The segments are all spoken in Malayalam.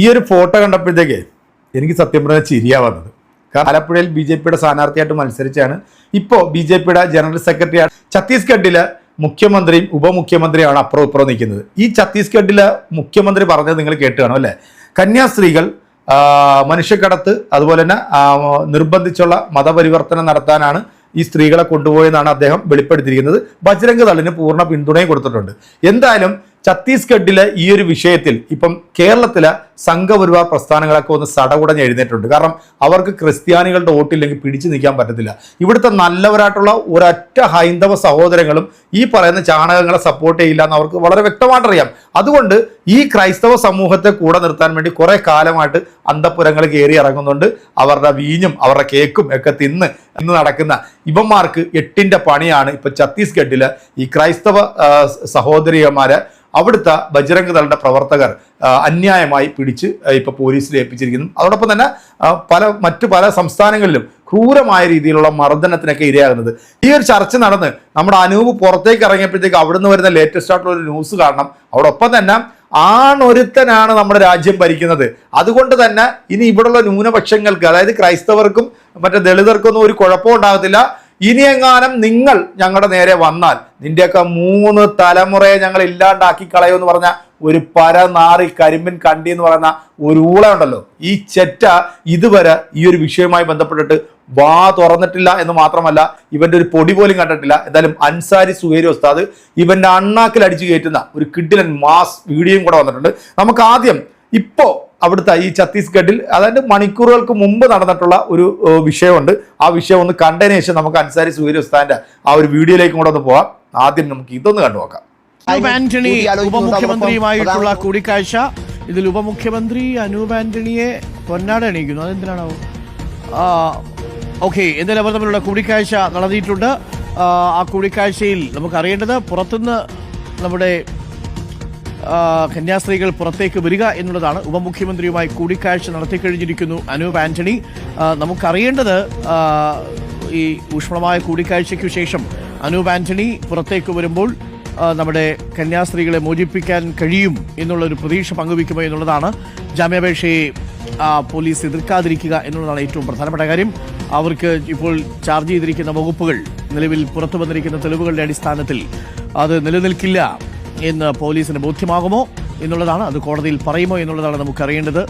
ഈ ഒരു ഫോട്ടോ കണ്ടപ്പോഴത്തേക്ക് എനിക്ക് സത്യം പറഞ്ഞാൽ ചിരിയാ കാരണം ആലപ്പുഴയിൽ ബി ജെ പിയുടെ സ്ഥാനാർത്ഥിയായിട്ട് മത്സരിച്ചാണ് ഇപ്പോൾ ബി ജെ പിയുടെ ജനറൽ സെക്രട്ടറിയാണ് ഛത്തീസ്ഗഡിലെ മുഖ്യമന്ത്രിയും ഉപമുഖ്യമന്ത്രിയുമാണ് അപ്പുറം ഇപ്പുറം നിൽക്കുന്നത്. ഈ ഛത്തീസ്ഗഡിലെ മുഖ്യമന്ത്രി പറഞ്ഞത് നിങ്ങൾ കേട്ട് കാണും അല്ലേ? കന്യാസ്ത്രീകൾ മനുഷ്യക്കടത്ത് അതുപോലെ തന്നെ നിർബന്ധിച്ചുള്ള മതപരിവർത്തനം നടത്താനാണ് ഈ സ്ത്രീകളെ കൊണ്ടുപോയെന്നാണ് അദ്ദേഹം വെളിപ്പെടുത്തിയിരിക്കുന്നത്. ബജ്രംഗ് ദളിന് പൂർണ പിന്തുണയും കൊടുത്തിട്ടുണ്ട്. എന്തായാലും ഛത്തീസ്ഗഡിലെ ഈ ഒരു വിഷയത്തിൽ ഇപ്പം കേരളത്തിലെ സംഘപരിവാർ പ്രസ്ഥാനങ്ങളൊക്കെ ഒന്ന് സടകുടഞ്ഞ് എഴുന്നേറ്റുണ്ട് കാരണം അവർക്ക് ക്രിസ്ത്യാനികളുടെ വോട്ടില്ലെങ്കിൽ പിടിച്ചു നിൽക്കാൻ പറ്റത്തില്ല. ഇവിടുത്തെ നല്ലവരായിട്ടുള്ള ഒരൊറ്റ ഹൈന്ദവ സഹോദരങ്ങളും ഈ പറയുന്ന ചാണകങ്ങളെ സപ്പോർട്ട് ചെയ്യില്ല എന്ന് അവർക്ക് വളരെ വ്യക്തമായിട്ട് അറിയാം അതുകൊണ്ട് ഈ ക്രൈസ്തവ സമൂഹത്തെ കൂടെ നിർത്താൻ വേണ്ടി കുറേ കാലമായിട്ട് അന്തപ്പുരങ്ങൾ കയറി ഇറങ്ങുന്നുണ്ട്. അവരുടെ വീഞ്ഞും അവരുടെ കേക്കും ഒക്കെ തിന്ന് ഇന്ന് നടക്കുന്ന ഇവന്മാർക്ക് എട്ടിന്റെ പണിയാണ് ഇപ്പൊ ഛത്തീസ്ഗഡിൽ ഈ ക്രൈസ്തവ ആ, സഹോദരിയന്മാരെ അവിടുത്തെ ബജരംഗ് ദളിന്റെ പ്രവർത്തകർ അന്യായമായി പിടിച്ച് ഇപ്പോൾ ഇപ്പൊ പോലീസിൽ ഏൽപ്പിച്ചിരിക്കുന്നു. അതോടൊപ്പം തന്നെ പല മറ്റു പല സംസ്ഥാനങ്ങളിലും ക്രൂരമായ രീതിയിലുള്ള മർദ്ദനത്തിനൊക്കെ ഇരയാകുന്നത്. ഈ ഒരു ചർച്ച നടന്ന് നമ്മുടെ അനൂപ് പുറത്തേക്ക് ഇറങ്ങിയപ്പോഴത്തേക്ക് അവിടുന്ന് വരുന്ന ലേറ്റസ്റ്റ് ആയിട്ടുള്ള ഒരു ന്യൂസ് കാരണം അവിടൊപ്പം തന്നെ ആണൊരുത്തനാണ് നമ്മുടെ രാജ്യം ഭരിക്കുന്നത്. അതുകൊണ്ട് തന്നെ ഇനി ഇവിടെയുള്ള ന്യൂനപക്ഷങ്ങൾക്ക് അതായത് ക്രൈസ്തവർക്കും മറ്റേ ദളിതർക്കൊന്നും ഒരു കുഴപ്പവും ഉണ്ടാകത്തില്ല. ഇനിയെങ്ങാനും നിങ്ങൾ ഞങ്ങളുടെ നേരെ വന്നാൽ നിന്റെയൊക്കെ മൂന്ന് തലമുറയെ ഞങ്ങൾ ഇല്ലാണ്ടാക്കി കളയുമെന്ന് പറഞ്ഞ ഒരു പരനാറി കരിമ്പിൻ കണ്ടി എന്ന് പറയുന്ന ഒരു ഊള ഉണ്ടല്ലോ. ഈ ചെറ്റ ഇതുവരെ ഈ ഒരു വിഷയവുമായി ബന്ധപ്പെട്ടിട്ട് വാ തുറന്നിട്ടില്ല എന്ന് മാത്രമല്ല ഇവന്റെ ഒരു പൊടി പോലും കണ്ടിട്ടില്ല. എന്തായാലും അൻസാരി സുഹേരി ഉസ്താദ് ഇവന്റെ അണ്ണാക്കിൽ അടിച്ചു കയറ്റുന്ന ഒരു കിഡിലൻ മാസ് വീഡിയോയും കൂടെ വന്നിട്ടുണ്ട്. നമുക്ക് ആദ്യം ഇപ്പോ അവിടുത്തെ ഈ ഛത്തീസ്ഗഡിൽ അതായത് മണിക്കൂറുകൾക്ക് മുമ്പ് നടന്നിട്ടുള്ള ഒരു വിഷയമുണ്ട്. ആ വിഷയം ഒന്ന് കണ്ടതിന് ശേഷം നമുക്ക് അൻസാരി സൂര്യസ്ഥാന്റെ ആ ഒരു വീഡിയോയിലേക്കും കൂടെ ഒന്ന് പോവാം. ആദ്യം നമുക്ക് ഇതൊന്ന് കണ്ടു നോക്കാം. ആന്റണി ഉപമുഖ്യമന്ത്രിയുമായിട്ടുള്ള കൂടിക്കാഴ്ച. ഇതിൽ ഉപമുഖ്യമന്ത്രി അനൂപ് ആന്റണിയെ പൊന്നാട അണിയിക്കുന്നു അതെന്തിനാണാവോ? ഓക്കെ എന്തായാലും അവർ തമ്മിലുള്ള കൂടിക്കാഴ്ച നടത്തിയിട്ടുണ്ട് ആ, കൂടിക്കാഴ്ചയിൽ നമുക്കറിയേണ്ടത് പുറത്തുനിന്ന് നമ്മുടെ കന്യാസ്ത്രീകൾ പുറത്തേക്ക് വരിക എന്നുള്ളതാണ് ഉപമുഖ്യമന്ത്രിയുമായി കൂടിക്കാഴ്ച നടത്തിക്കഴിഞ്ഞിരിക്കുന്നു. അനൂപ് ആന്റണി നമുക്കറിയേണ്ടത് ഈ ഊഷ്മളമായ കൂടിക്കാഴ്ചയ്ക്കു ശേഷം അനൂപ് ആന്റണി പുറത്തേക്ക് വരുമ്പോൾ നമ്മുടെ കന്യാസ്ത്രീകളെ മോചിപ്പിക്കാൻ കഴിയും എന്നുള്ളൊരു പ്രതീക്ഷ പങ്കുവയ്ക്കുമോ എന്നുള്ളതാണ് ജാമ്യാപേക്ഷയെ പോലീസ് എതിർക്കാതിരിക്കുക എന്നുള്ളതാണ് ഏറ്റവും പ്രധാനപ്പെട്ട കാര്യം. അവർക്ക് ഇപ്പോൾ ചാർജ് ചെയ്തിരിക്കുന്ന വകുപ്പുകൾ നിലവിൽ പുറത്തു വന്നിരിക്കുന്ന തെളിവുകളുടെ അടിസ്ഥാനത്തിൽ അത് നിലനിൽക്കില്ല. എന്ന് പോലീസിന് ബോധ്യമാകുമോ എന്നുള്ളതാണ്? അത് കോടതിയിൽ പറയുമോ എന്നുള്ളതാണ് നമുക്കറിയേണ്ടത്.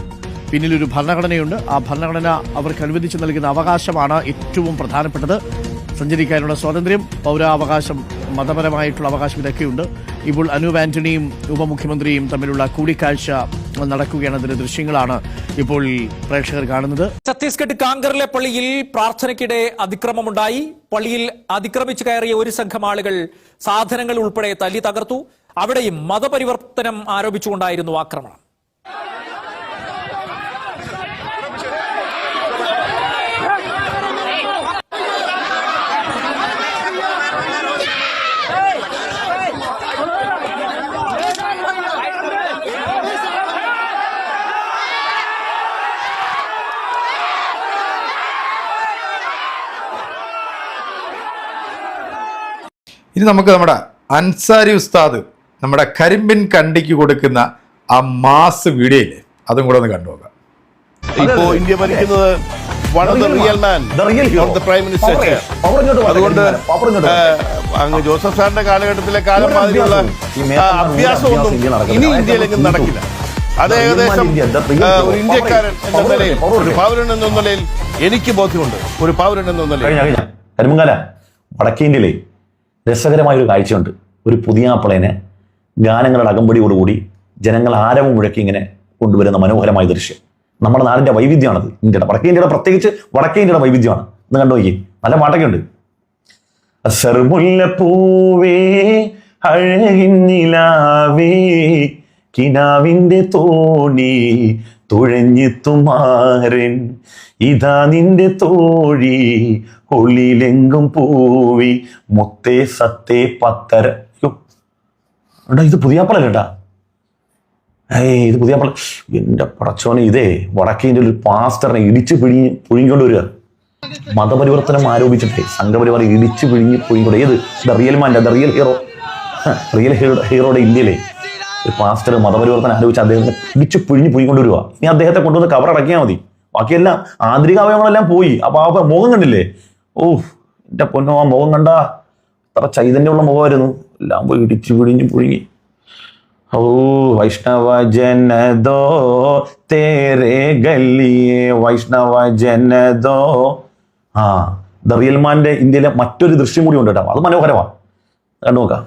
പിന്നിലൊരു ഭരണഘടനയുണ്ട്. ആ ഭരണഘടന അവർക്ക് അനുവദിച്ചു നൽകുന്ന അവകാശമാണ് ഏറ്റവും പ്രധാനപ്പെട്ടത്. സഞ്ചരിക്കാനുള്ള സ്വാതന്ത്ര്യം പൗരാവകാശം മതപരമായിട്ടുള്ള അവകാശം ഇതൊക്കെയുണ്ട്. ഇപ്പോൾ അനൂപ് ആന്റണിയും ഉപമുഖ്യമന്ത്രിയും തമ്മിലുള്ള കൂടിക്കാഴ്ച നടക്കുകയാണ്. അതിന്റെ ദൃശ്യങ്ങളാണ് ഇപ്പോൾ പ്രേക്ഷകർ കാണുന്നത്. ഛത്തീസ്ഗഡ് കാങ്കറിലെ പള്ളിയിൽ പ്രാർത്ഥനയ്ക്കിടെ അതിക്രമമുണ്ടായി. പള്ളിയിൽ അതിക്രമിച്ചു കയറിയ ഒരു സംഘം ആളുകൾ സാധനങ്ങൾ ഉൾപ്പെടെ തല്ലി തകർത്തു. അവിടെയും മതപരിവർത്തനം ആരോപിച്ചുകൊണ്ടായിരുന്നു ആക്രമണം. ഇനി നമുക്ക് നമ്മുടെ അൻസാരി ഉസ്താദ് നമ്മുടെ കരിമ്പിൻ കണ്ടിക്ക് കൊടുക്കുന്ന ആ മാസ് വീഡിയോ ഇല്ലേ അതും കൂടെ ഒന്ന് കണ്ടു നോക്കാം. ഇപ്പോ ഇന്ത്യ ഭരിക്കുന്നത്. അതുകൊണ്ട് അങ്ങ് ജോസഫ് സാറിന്റെ കാലഘട്ടത്തിലെ കാലം മാതിരിയുള്ള ആ, അഭ്യാസമൊന്നും ഇനി ഇന്ത്യയിലെങ്കിലും നടക്കില്ല. അത് ഏകദേശം ഒരു ഇന്ത്യക്കാരൻ എന്ന നിലയിൽ ഒരു പൗരൻ എന്ന നിലയിൽ എനിക്ക് ബോധ്യമുണ്ട്. ഒരു പൗരൻ എന്ന നിലയിൽ. കരിമംഗല വടക്കേ ഇന്ത്യയിലെ രസകരമായ ഒരു കാഴ്ചയുണ്ട്. ഒരു പുതിയ പ്ലേനെ ഗാനങ്ങളുടെ അകമ്പടിയോടുകൂടി ജനങ്ങൾ ആരവം മുഴക്കി ഇങ്ങനെ കൊണ്ടുവരുന്ന മനോഹരമായ ദൃശ്യം. നമ്മുടെ നാടിന്റെ വൈവിധ്യമാണത്. ഇന്ത്യയുടെ വടക്കേ ഇന്ത്യയുടെ പ്രത്യേകിച്ച് വടക്കേ ഇന്ത്യയുടെ വൈവിധ്യമാണ്. എന്ന് കണ്ടു നോക്കി നല്ല പാട്ടൊക്കെ ഉണ്ട് അസർമുല്ലപ്പൂവേ അഴകിന്നിലാവേ കിനാവിന്റെ തോണി തുഴഞ്ഞെത്തുമാരൻ ഇതാ നിന്റെ തോഴി ഒളിയിലെങ്കും പൂവി മുത്തേ സത്തേ പത്തര. എടാ ഇത് പുതിയാപ്പള കേട്ടാ ഏയ് ഇത് പുതിയാപ്പള എന്റെ പടച്ചോനെ ഇതേ വടക്കേന്റെ ഒരു പാസ്റ്ററിനെ ഇടിച്ച് പിഴിഞ്ഞ് പുഴിഞ്ഞുകൊണ്ട് വരിക. മതപരിവർത്തനം ആരോപിച്ചിട്ടേ സംഘപരിവാർ ഇടിച്ച് പിഴിഞ്ഞ് പോയിക്കൂടെ ഏത്? The real മാന്റെ the real hero. Real hero ഹീറോയുടെ ഇന്ത്യയിലെ ഒരു പാസ്റ്റർ മതപരിവർത്തനം ആലോചിച്ച് അദ്ദേഹത്തെ ഇടിച്ച് പിഴിഞ്ഞ് പോയിക്കൊണ്ടുവരുക ഇനി അദ്ദേഹത്തെ കൊണ്ടുവന്ന് കവർ അടക്കിയാൽ മതി. ബാക്കിയെല്ലാം ആന്തരിക അവയവങ്ങളെല്ലാം പോയി. അപ്പൊ ആ മുഖം കണ്ടില്ലേ? ഓ എന്റെ പൊന്നോ ആ മുഖം കണ്ട. അത്ര ചൈതന്യമുള്ള മുഖമായിരുന്നു എല്ലാം പോയി ഇടിച്ചു പിടിഞ്ഞു പുഴുങ്ങി. ഓ വൈഷ്ണവ ജനതോ തേരെ ഗല്ലിയെ വൈഷ്ണവ ജനതോ ആ ദ റിയൽ മാന്റെ ഇന്ത്യയിലെ മറ്റൊരു ദൃശ്യം കൂടി ഉണ്ട് കേട്ടോ. അത് മനോഹരമാണ്. കണ്ടു നോക്കാം.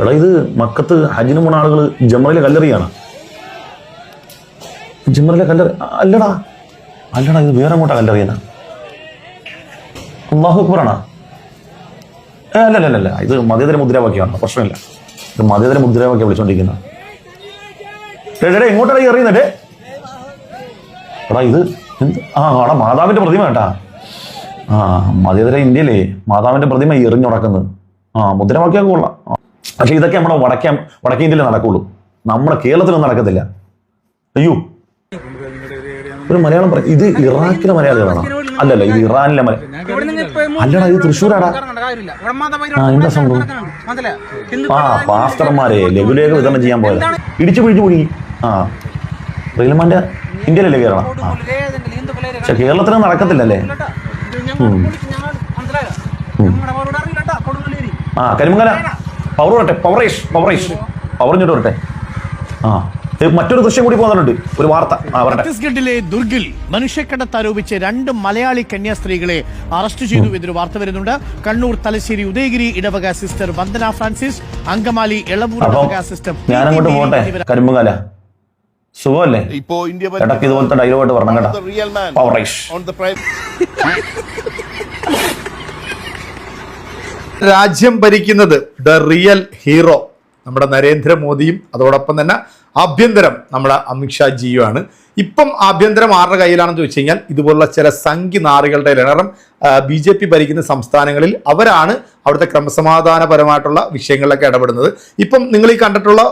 എടാ ഇത് മക്കത്ത് ഹജിന് പോണ ആളുകൾ ജമറിലെ കല്ലറിയാണ്. ജമറിലെ കല്ലറി അല്ലടാ. അല്ലടാ ഇത് വേറെ അങ്ങോട്ടാ കല്ലറിയാണ് അള്ളാഹു അക്ബറാണോ? അല്ല അല്ല അല്ല, ഇത് മതേതര മുദ്രാവാക്യമാണ്. പ്രശ്നമില്ല. ഇത് മതേതര മുദ്രാവാക്യം വിളിച്ചോണ്ടിരിക്കുന്നത് ഡേ, ഈ എറിയുന്നത്? എടാ. ഇത് ആ അവിടെ മാതാവിന്റെ പ്രതിമ കേട്ടാ. ആ മതേതര ഇന്ത്യയിലേ മാതാവിന്റെ പ്രതിമ എറിഞ്ഞുടക്കുന്നത്. ആ മുദ്രാവാക്യമൊക്കെ കൊള്ളാം. പക്ഷെ ഇതൊക്കെ നമ്മുടെ വടക്കേ വടക്കേ ഇന്ത്യയിലേ നടക്കുള്ളൂ. നമ്മുടെ കേരളത്തിലൊന്നും നടക്കത്തില്ല. അയ്യോ. ഒരു മലയാളം ഇത് ഇറാഖിലെ മലയാളികളാണോ? അല്ലല്ല ഇത് ഇറാനിലെ മല അല്ലടാ ഇത് തൃശ്ശൂരാടാ. ആ, എന്താ സംഭവം? ആ പാസ്റ്റർമാരെ ലഘുലേഖ വിതരണം ചെയ്യാൻ പോയത്. ഇടിച്ചു പിടിച്ചു പോയി ആ. റീൽമാന്റെ ഇന്ത്യയിലല്ലേ കേരളം ആ. പക്ഷെ കേരളത്തിന് നടക്കത്തില്ലല്ലേ? ആ കരിമംഗല. പവർ വരട്ടെ പവറേഷ് പവറേഷ് പവർ ഇങ്ങോട്ട് വരട്ടെ. ആ. മറ്റൊരു ദൃശ്യം കൂടി പോകുന്നുണ്ട്. ഒരു വാർത്ത. ഛത്തീസ്ഗഡിലെ ദുർഗിൽ മനുഷ്യക്കടത്ത് ആരോപിച്ച് രണ്ട് മലയാളി കന്യാസ്ത്രീകളെ അറസ്റ്റ് ചെയ്തു എന്നൊരു വാർത്ത വരുന്നുണ്ട്. കണ്ണൂർ തലശ്ശേരി ഉദയഗിരി ഇടവക സിസ്റ്റർ വന്ദന ഫ്രാൻസിസ് അങ്കമാലി എളവൂർ ഇടവക സിസ്റ്റർ. ഞാനങ്ങോട്ട് പോകട്ടെ പോട്ടെ? കരിമ്പുകാല. സുഖമല്ലേ? ഇപ്പോ ഇന്ത്യ ഇടയ്ക്ക് ഇതുപോലത്തെ ഡയലോഗായിട്ട് പറഞ്ഞു കേട്ടാ. രാജ്യം ഭരിക്കുന്നത് ദ റിയൽ ഹീറോ നമ്മുടെ നരേന്ദ്രമോദിയും അതോടൊപ്പം തന്നെ ആഭ്യന്തരം നമ്മുടെ അമിത്ഷാജിയുമാണ് ഇപ്പം ആഭ്യന്തരം ആരുടെ കയ്യിലാണെന്ന് ചോദിച്ചു കഴിഞ്ഞാൽ ഇതുപോലുള്ള ചില സംഖ്യ നാറികളുടെ കാരണം ബി ജെ പി ഭരിക്കുന്ന സംസ്ഥാനങ്ങളിൽ അവരാണ് അവിടുത്തെ ക്രമസമാധാനപരമായിട്ടുള്ള വിഷയങ്ങളിലൊക്കെ ഇടപെടുന്നത്. ഇപ്പം നിങ്ങൾ ഈ കണ്ടിട്ടുള്ള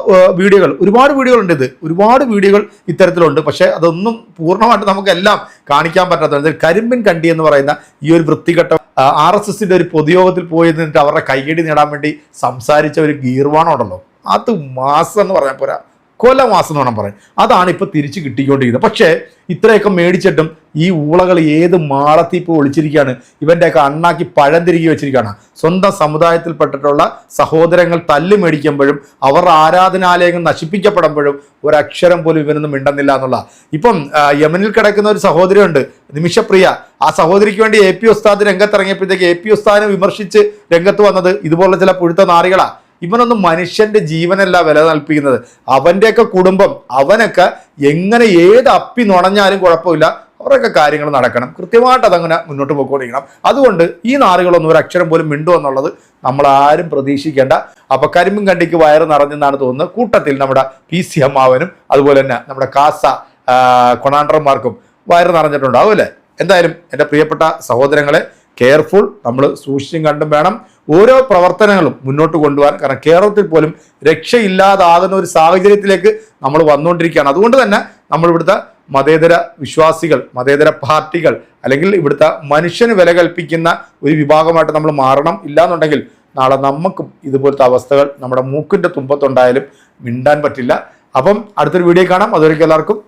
വീഡിയോകൾ ഒരുപാട് വീഡിയോകളുണ്ട് ഇത്. ഒരുപാട് വീഡിയോകൾ ഇത്തരത്തിലുണ്ട്. പക്ഷേ അതൊന്നും പൂർണമായിട്ട് നമുക്കെല്ലാം കാണിക്കാൻ പറ്റാത്തത് കരിമ്പിൻ കണ്ടി എന്ന് പറയുന്ന ഈ ഒരു വൃത്തികെട്ട ആർ എസ് എസിന്റെ ഒരു പൊതുയോഗത്തിൽ പോയി നിന്നിട്ട് അവരുടെ കൈയടി നേടാൻ വേണ്ടി സംസാരിച്ച ഒരു ഗീർവാണം ഉണ്ടല്ലോ അത് മാസം എന്ന് പറഞ്ഞാൽ പോരാ. കൊല മാസം എന്ന് വേണം പറയാൻ. അതാണ് ഇപ്പോൾ തിരിച്ച് കിട്ടിക്കൊണ്ടിരിക്കുന്നത്. പക്ഷേ ഇത്രയൊക്കെ മേടിച്ചിട്ടും ഈ ഊളകൾ ഏത് മാളത്തിൽ ഇപ്പോൾ ഒളിച്ചിരിക്കുകയാണ് ഇവന്റെയൊക്കെ അണ്ണാക്കി പഴം തിരികെ വെച്ചിരിക്കുകയാണ്. സ്വന്തം സമുദായത്തിൽപ്പെട്ടിട്ടുള്ള സഹോദരങ്ങൾ തല്ലു മേടിക്കുമ്പോഴും അവരുടെ ആരാധനാലയങ്ങൾ നശിപ്പിക്കപ്പെടുമ്പോഴും ഒരക്ഷരം പോലും ഇവനൊന്നും മിണ്ടുന്നില്ല എന്നുള്ള. ഇപ്പം യമനിൽ കിടക്കുന്ന ഒരു സഹോദരിയുണ്ട് നിമിഷപ്രിയ. ആ സഹോദരിക്ക് വേണ്ടി എ പി ഉസ്താദ് രംഗത്തിറങ്ങിയപ്പോഴത്തേക്ക് എ പി ഉസ്താദിനെ വിമർശിച്ച് രംഗത്ത് വന്നത് ഇതുപോലുള്ള ചില പുഴുത്ത നാറികളാ. ഇവനൊന്നും മനുഷ്യന്റെ ജീവനല്ല വില നൽപ്പിക്കുന്നത് അവന്റെയൊക്കെ കുടുംബം അവനൊക്കെ എങ്ങനെ ഏത് അപ്പി നുണഞ്ഞാലും കുഴപ്പമില്ല. അവരൊക്കെ കാര്യങ്ങൾ നടക്കണം. കൃത്യമായിട്ട് അതങ്ങനെ മുന്നോട്ട് പോയിക്കൊണ്ടിരിക്കണം. അതുകൊണ്ട് ഈ നാറുകളൊന്നും ഒരു അക്ഷരം പോലും മിണ്ടു എന്നുള്ളത് നമ്മൾ ആരും പ്രതീക്ഷിക്കേണ്ട. അപ്പൊ കരിമ്പും കണ്ടിക്ക് വയറ് നിറഞ്ഞെന്നാണ് തോന്നുന്നത്. കൂട്ടത്തിൽ നമ്മുടെ പി സി അമ്മാവനും അതുപോലെ തന്നെ നമ്മുടെ കാസ കൊണാണ്ടർമാർക്കും വയറ് നിറഞ്ഞിട്ടുണ്ടാവും അല്ലേ? എന്തായാലും എന്റെ പ്രിയപ്പെട്ട സഹോദരങ്ങളെ കെയർഫുൾ നമ്മൾ സൂക്ഷിച്ചും കണ്ടും വേണം ഓരോ പ്രവർത്തനങ്ങളും മുന്നോട്ട് കൊണ്ടുപോകാൻ. കാരണം കേരളത്തിൽ പോലും രക്ഷയില്ലാതാകുന്ന ഒരു സാഹചര്യത്തിലേക്ക് നമ്മൾ വന്നുകൊണ്ടിരിക്കുകയാണ്. അതുകൊണ്ട് തന്നെ നമ്മൾ ഇവിടുത്തെ മതേതര വിശ്വാസികൾ മതേതര പാർട്ടികൾ അല്ലെങ്കിൽ ഇവിടുത്തെ മനുഷ്യന് വില കൽപ്പിക്കുന്ന ഒരു വിഭാഗമായിട്ട് നമ്മൾ മാറണം. ഇല്ലാന്നുണ്ടെങ്കിൽ നാളെ നമുക്കും ഇതുപോലത്തെ അവസ്ഥകൾ നമ്മുടെ മൂക്കിന്റെ തുമ്പത്തുണ്ടായാലും മിണ്ടാൻ പറ്റില്ല. അപ്പം അടുത്തൊരു വീഡിയോ കാണാം. അതുവരെയ്ക്കും എല്ലാവർക്കും